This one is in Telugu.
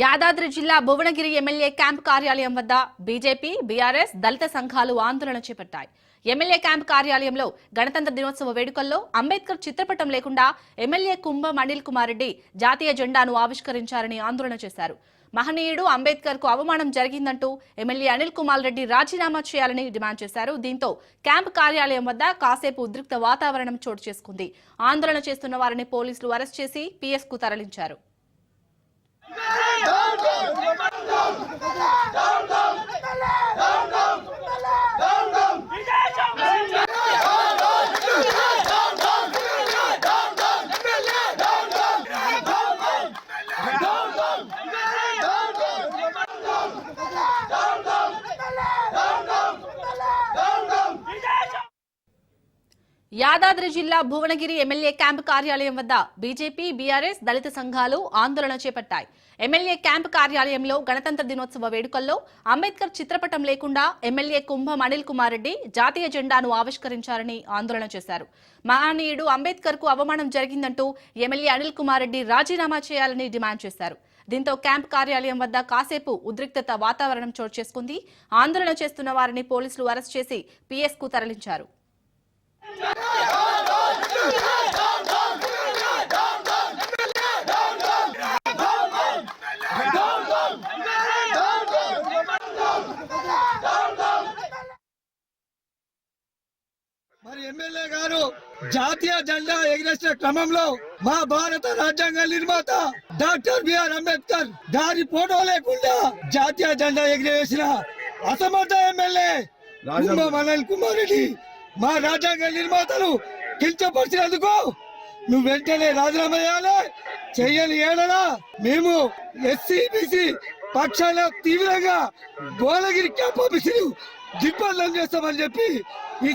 యాదాద్రి జిల్లా భువనగిరి ఎమ్మెల్యే క్యాంప్ కార్యాలయం వద్ద బీజేపీ బీఆర్ఎస్ దళిత సంఘాలు ఆందోళన చేపట్టాయి. ఎమ్మెల్యే క్యాంప్ కార్యాలయంలో గణతంత్ర దినోత్సవ వేడుకల్లో అంబేద్కర్ చిత్రపటం లేకుండా ఎమ్మెల్యే కుంభం అనిల్ కుమార్ రెడ్డి జాతీయ జెండాను ఆవిష్కరించారని ఆందోళన చేశారు. మహనీయుడు అంబేద్కర్కు అవమానం జరిగిందంటూ ఎమ్మెల్యే అనిల్ కుమార్ రెడ్డి రాజీనామా చేయాలని డిమాండ్ చేశారు. దీంతో క్యాంప్ కార్యాలయం వద్ద కాసేపు ఉద్రిక్త వాతావరణం చోటు చేసుకుంది. ఆందోళన చేస్తున్న వారిని పోలీసులు అరెస్ట్ చేసి పీఎస్కు తరలించారు. Vamos! Vamos! యాదాద్రి జిల్లా భువనగిరి ఎమ్మెల్యే క్యాంప్ కార్యాలయం వద్ద బీజేపీ బీఆర్ఎస్ దళిత సంఘాలు ఆందోళన చేపట్టాయి. ఎమ్మెల్యే క్యాంప్ కార్యాలయంలో గణతంత్ర దినోత్సవ వేడుకల్లో అంబేద్కర్ చిత్రపటం లేకుండా ఎమ్మెల్యే కుంభం అనిల్ కుమార్ రెడ్డి జాతీయ జెండాను ఆవిష్కరించారని ఆందోళన చేశారు. మహనీయుడు అంబేద్కర్కు అవమానం జరిగిందంటూ ఎమ్మెల్యే అనిల్ కుమార్ రెడ్డి రాజీనామా చేయాలని డిమాండ్ చేశారు. దీంతో క్యాంప్ కార్యాలయం వద్ద కాసేపు ఉద్రిక్తత వాతావరణం చోటు చేసుకుంది. ఆందోళన చేస్తున్న వారిని పోలీసులు అరెస్ట్ చేసి పీఎస్కు తరలించారు. మరి ఎమ్మెల్యే గారు జాతీయ జెండా ఎగిరేసిన క్రమంలో మా భారత రాజ్యాంగ నిర్మాత డాక్టర్ బిఆర్ అంబేద్కర్ గారి ఫోటో లేకుండా జాతీయ జెండా ఎగిరేసిన అసమర్థ ఎమ్మెల్యే కుంభం అనిల్ కుమార్ రెడ్డి మా రాజ్యాంగ నిర్మాతలు కించపరిచినందుకు నువ్వు వెంటనే రాజీనామా చేయాలి చెయ్యని ఏడలా మేము ఎస్సీ బీసీ పక్షాల తీవ్రంగా గోలగిరి క్యాంప్ ఆఫీసులు దిగ్బంధం చేస్తామని చెప్పి ఈ